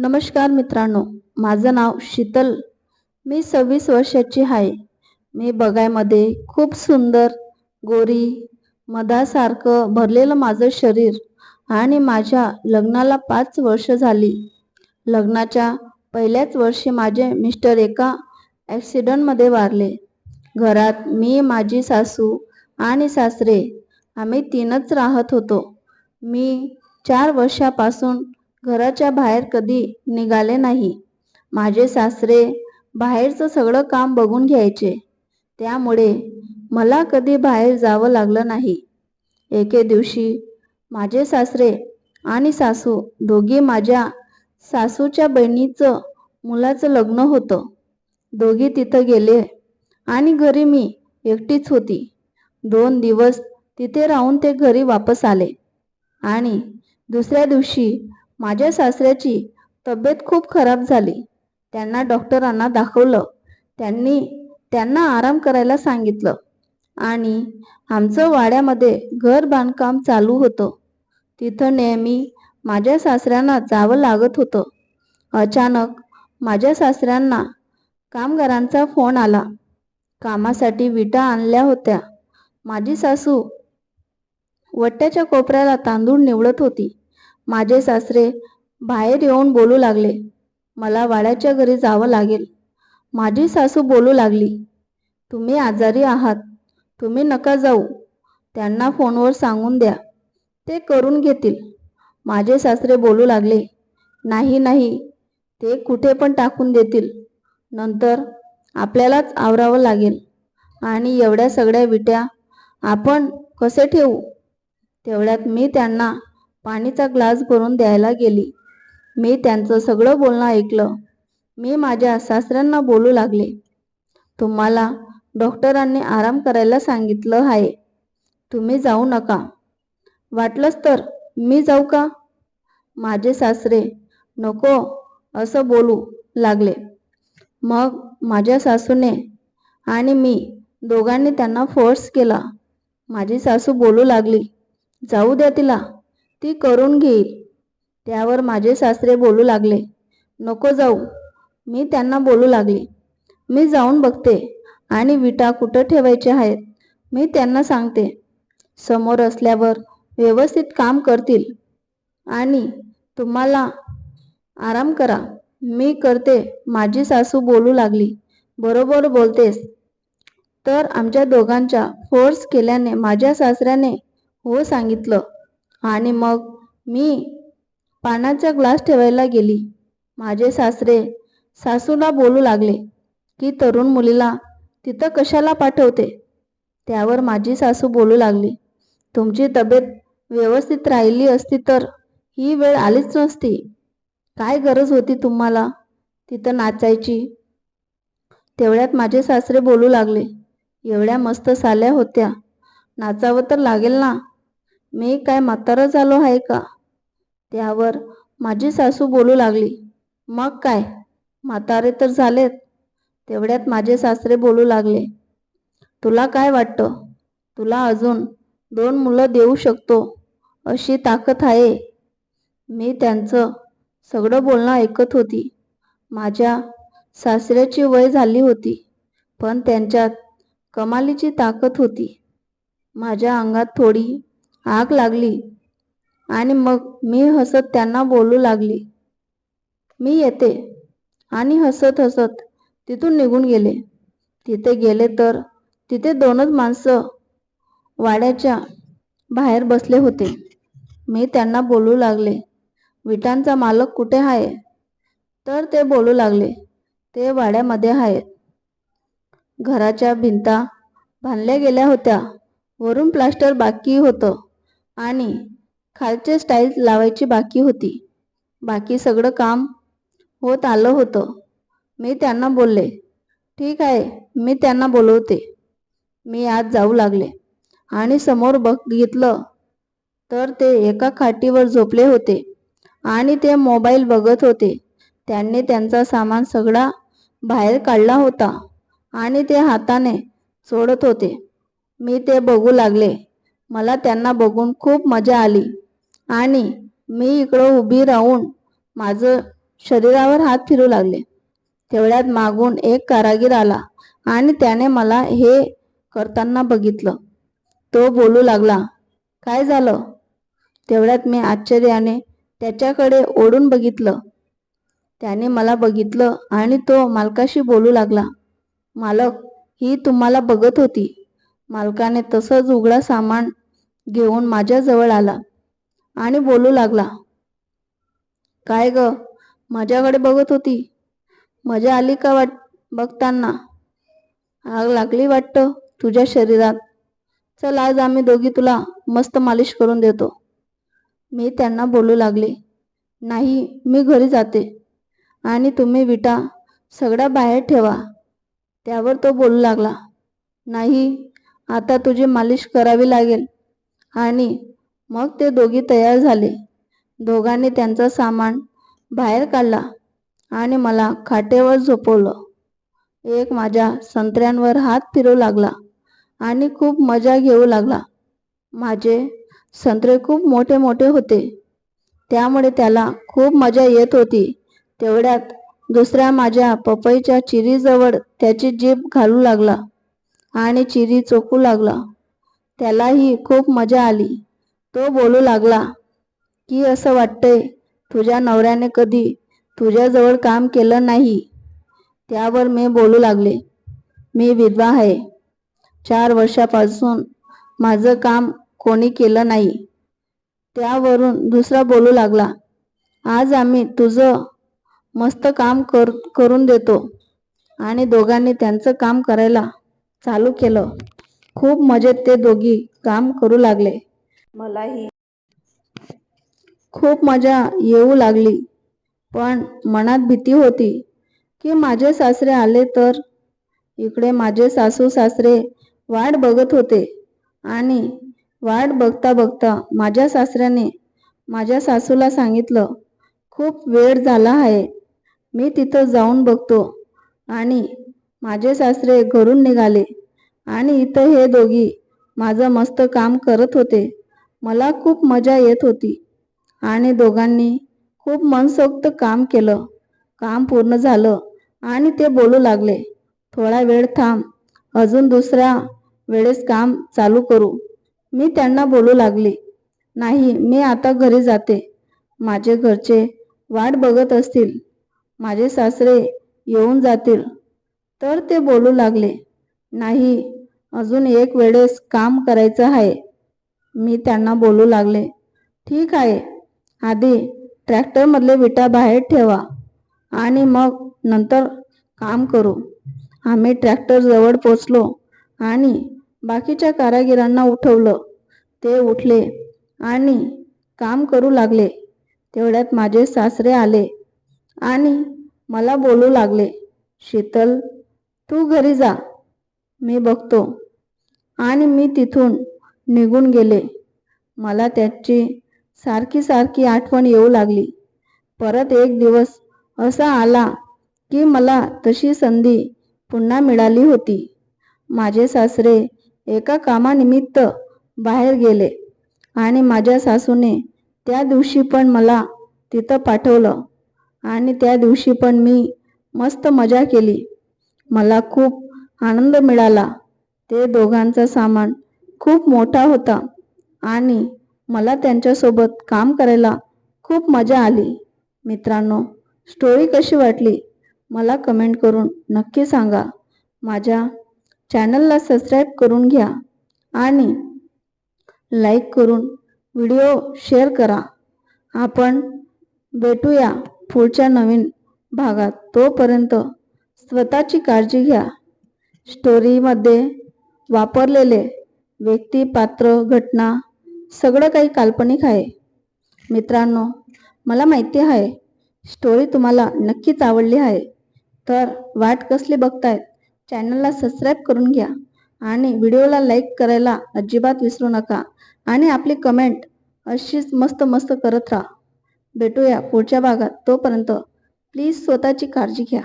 नमस्कार मित्रांनो माझं नाव शीतल. मी सव्वीस वर्षाची आहे. मी बघायमध्ये खूप सुंदर गोरी मधासारखं भरलेलं माझं शरीर आणि माझ्या लग्नाला पाच वर्ष झाली. लग्नाच्या पहिल्याच वर्षी माझे मिस्टर एका ॲक्सिडंटमध्ये वारले. घरात मी माझी सासू आणि सासरे आम्ही तीनच राहत होतो. मी चार वर्षापासून घराच्या बाहेर कधी निघाले नाही. माझे सासरे बाहेरचं सगळं काम बघून घ्यायचे. त्यामुळे मला कधी बाहेर जावं लागलं नाही. एके दिवशी माझे सासरे आणि सासू दोघी माझ्या सासूच्या बहिणीचं मुलाचं लग्न होतं. दोघी तिथं गेले आणि घरी मी एकटीच होती. दोन दिवस तिथे राहून ते घरी वापस आले. आणि दुसऱ्या दिवशी माझ्या सासऱ्याची तब्येत खूप खराब झाली. त्यांना डॉक्टरांना दाखवलं. त्यांनी त्यांना आराम करायला सांगितलं. आणि आमचं वाड्यामध्ये घर बांधकाम चालू होतं. तिथं नेहमी माझ्या सासऱ्यांना जावं लागत होतं. अचानक माझ्या सासऱ्यांना कामगारांचा फोन आला. कामासाठी विटा आणल्या होत्या. माझी सासू वट्ट्याच्या कोपऱ्याला तांदूळ निवडत होती. माझे सासरे बाहेर येऊन बोलू लागले. मला वाड्याच्या घरी जावं लागेल. माझी सासू बोलू लागली तुम्ही आजारी आहात. तुम्ही नका जाऊ. त्यांना फोनवर सांगून द्या. ते करून घेतील. माझे सासरे बोलू लागले नाही नाही. ते कुठे पण टाकून देतील. नंतर आपल्यालाच आवरावं लागेल. आणि एवढ्या सगळ्या विट्या आपण कसे ठेवू? तेवढ्यात मी त्यांना पाणीचा ग्लास भरून द्यायला गेली. मी त्यांचं सगळं बोलणं ऐकलं. मी माझ्या सासऱ्यांना बोलू लागले. तुम्हाला डॉक्टरांनी आराम करायला सांगितलं आहे. तुम्ही जाऊ नका. वाटलंच तर मी जाऊ का? माझे सासरे नको असं बोलू लागले. मग माझ्या सासूने आणि मी दोघांनी त्यांना फोर्स केला. माझी सासू बोलू लागली. जाऊ द्या तिला. ती करून घेईल. त्यावर माझे सासरे बोलू लागले. नको जाऊ. मी त्यांना बोलू लागली. मी जाऊन बघते आणि विटा कुठं ठेवायच्या आहेत? मी त्यांना सांगते. समोर असल्यावर व्यवस्थित काम करतील आणि तुम्हाला आराम करा. मी करते. माझी सासू बोलू लागली. बरोबर बोलतेस. तर आमच्या दोघांच्या फोर्स केल्याने माझ्या सासऱ्याने हो सांगितलं. आणि मग मी पाण्याचा ग्लास ठेवायला गेली. माझे सासरे सासूला बोलू लागले की तरुण मुलीला तिथं कशाला पाठवते? त्यावर माझी सासू बोलू लागली. तुमची तब्येत व्यवस्थित राहिली असती तर ही वेळ आलीच नसती. काय गरज होती तुम्हाला? तिथं नाचायची. तेवढ्यात माझे सासरे बोलू लागले. एवढ्या मस्त साल्या होत्या. नाचावं तर लागेल ना? मी काय म्हातारा झालो आहे का? त्यावर माझी सासू बोलू लागली. मग काय? म्हातारे तर झालेत. तेवढ्यात माझे सासरे बोलू लागले. तुला काय वाटतं? तुला अजून दोन मुलं देऊ शकतो अशी ताकद आहे. मी त्यांचं सगळं बोलणं ऐकत होती. माझ्या सासऱ्याची वय झाली होती पण त्यांच्यात कमालीची ताकद होती. माझ्या अंगात थोडी आग लागली. आणि मग मी हसत त्यांना बोलू लागली. मी येते. आणि हसत हसत तिथून निघून गेले. तिथे गेले तर तिथे दोनच माणसं वाड्याच्या बाहेर बसले होते. मी त्यांना बोलू लागले. विटांचा मालक कुठे आहे? तर ते बोलू लागले. ते वाड्यामध्ये आहेत. घराच्या भिंता बांधल्या गेल्या होत्या. वरून प्लास्टर बाकी होतं. आणि खालचे स्टाईल लावायची बाकी होती. बाकी सगळं काम होत आलं होतं. मी त्यांना बोलले ठीक आहे. मी त्यांना बोलवते. मी आज जाऊ लागले. आणि समोर बघितलं तर ते एका खाटीवर झोपले होते. आणि ते मोबाईल बघत होते. त्यांनी त्यांचा सामान सगळा बाहेर काढला होता. आणि ते हाताने सोडत होते. मी ते बघू लागले. मला त्यांना बघून खूप मजा आली. आणि मी इकडं उभी राहून माझं शरीरावर हात फिरू लागले. तेवढ्यात मागून एक कारागीर आला आणि त्याने मला हे करताना बघितलं. तो बोलू लागला काय झालं? तेवढ्यात मी आश्चर्याने त्याच्याकडे ओढून बघितलं. त्याने मला बघितलं आणि तो मालकाशी बोलू लागला मालक ही तुम्हाला बघत होती. मालकाने तसंच उघडा सामान घेऊन माझ्याजवळ आला आणि बोलू लागला. काय ग? माझ्याकडे बघत होती. मजा आली का वाट? बघताना. आग लागली वाटतं तुझ्या शरीरात. चल आज आम्ही दोघी तुला मस्त मालिश करून देतो. मी त्यांना बोलू लागले. नाही मी घरी जाते. आणि तुम्ही विटा सगळ्या बाहेर ठेवा. त्यावर तो बोलू लागला. नाही आता तुझी मालिश करावी लागेल. आणि मग ते दोघी तयार झाले. दोघांनी त्यांचं सामान बाहेर काढला आणि मला खाटेवर झोपवलं. एक माझ्या संत्र्यांवर हात फिरू लागला आणि खूप मजा घेऊ लागला. माझे संत्रे खूप मोठे मोठे होते. त्यामुळे त्याला खूप मजा येत होती. तेवढ्यात दुसऱ्या माझ्या पपईच्या चिरीजवळ त्याची जीभ घालू लागला आणि चिरी चोकू लागला. त्यालाही खूप मजा आली. तो बोलू लागला की असं वाटतंय तुझ्या नवऱ्याने कधी तुझ्याजवळ काम केलं नाही. त्यावर मी बोलू लागले मी विधवा आहे. चार वर्षापासून माझं काम कोणी केलं नाही. त्यावरून दुसरा बोलू लागला आज आम्ही तुझं मस्त काम कर करून देतो. आणि दोघांनी त्यांचं काम करायला चालू केलं. खूप मजेत ते दोघी काम करू लागले. मलाही. खूप मजा येऊ लागली. पण मनात भीती होती की माझे सासरे आले तर? इकडे माझे सासू सासरे वाट बघत होते आणि वाट बघता बघता माझ्या सासऱ्याने माझ्या सासूला सांगितलं खूप वेळ झाला आहे. मी तिथं जाऊन बघतो. आणि माझे सासरे घरून निघाले. आणि इथं हे दोघी माझं मस्त काम करत होते. मला खूप मजा येत होती आणि दोघांनी खूप मनसोक्त काम केलं. काम पूर्ण झालं आणि ते बोलू लागले थोडा वेळ थांब अजून दुसऱ्या वेळेस काम चालू करू. मी त्यांना बोलू लागले नाही मी आता घरी जाते. माझे घरचे वाट बघत असतील. माझे सासरे येऊन जातील. तर ते बोलू लागले नाही अजून एक वेळेस काम करायचं आहे. मी त्यांना बोलू लागले. ठीक आहे. आधी ट्रॅक्टरमधले विटा बाहेर ठेवा आणि मग नंतर काम करू. आम्ही ट्रॅक्टर जवळ पोचलो आणि बाकीच्या कारागिरांना उठवलं. ते उठले आणि काम करू लागले. तेवढ्यात माझे सासरे आले आणि मला बोलू लागले शीतल तू घरी जा. मी बघतो. आणि मी तिथून निघून गेले. मला त्याची सारखी सारखी आठवण येऊ लागली. परत एक दिवस असा आला की मला तशी संधी पुन्हा मिळाली होती. माझे सासरे एका कामानिमित्त बाहेर गेले आणि माझ्या सासूने त्या दिवशी पण मला तिथं पाठवलं आणि त्या दिवशी पण मी मस्त मजा केली. मला खूप आनंद मिळाला. ते दोघांचा सामान खूप मोठा होता आणि मला त्यांच्यासोबत काम करायला खूप मजा आली. मित्रांनो स्टोरी कशी वाटली? मला कमेंट करून नक्की सांगा. माझ्या चॅनलला सबस्क्राईब करून घ्या आणि लाईक करून व्हिडिओ शेअर करा. आपण भेटूया पुढच्या नवीन भागात. तोपर्यंत स्वतःची काळजी घ्या. स्टोरीमध्ये वापरलेले व्यक्ती पात्र घटना सगळं काही काल्पनिक आहे. मित्रांनो मला माहिती आहे स्टोरी तुम्हाला नक्कीच आवडली आहे. तर वाट कसली बघतायत चॅनलला सबस्क्राईब करून घ्या आणि व्हिडिओला लाईक करायला अजिबात विसरू नका आणि आपली कमेंट अशीच मस्त मस्त करत राहा. भेटूया पुढच्या भागात तोपर्यंत प्लीज स्वतःची काळजी घ्या.